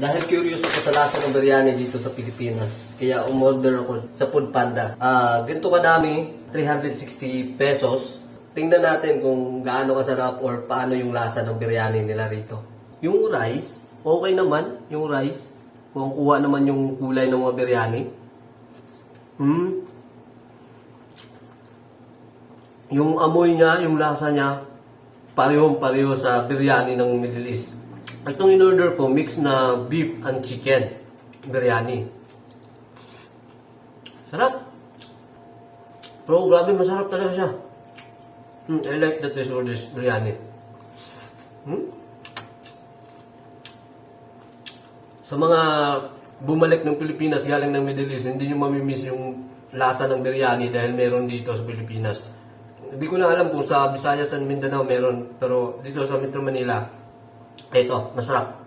Dahil curious ako sa lasa ng biryani dito sa Pilipinas, kaya umorder ako sa Food Panda. Ah, ganito kadami, 360 pesos. Tingnan natin kung gaano kasarap or paano yung lasa ng biryani nila rito. Yung rice, okay naman yung rice. Kung kuha naman yung kulay ng mga biryani. Hmm. Yung amoy niya, yung lasa niya, parehong pareho sa biryani ng Middle East. Itong in-order ko, mix na beef and chicken biryani. Sarap. Bro, grabe, masarap talaga siya. Hmm, I like that this or this biryani. Hmm? Sa mga bumalik ng Pilipinas galing ng Middle East, hindi nyo mamimiss yung lasa ng biryani dahil meron dito sa Pilipinas. Hindi ko na alam kung sa Visayas and Mindanao meron, pero dito sa Metro Manila, ito, masarap.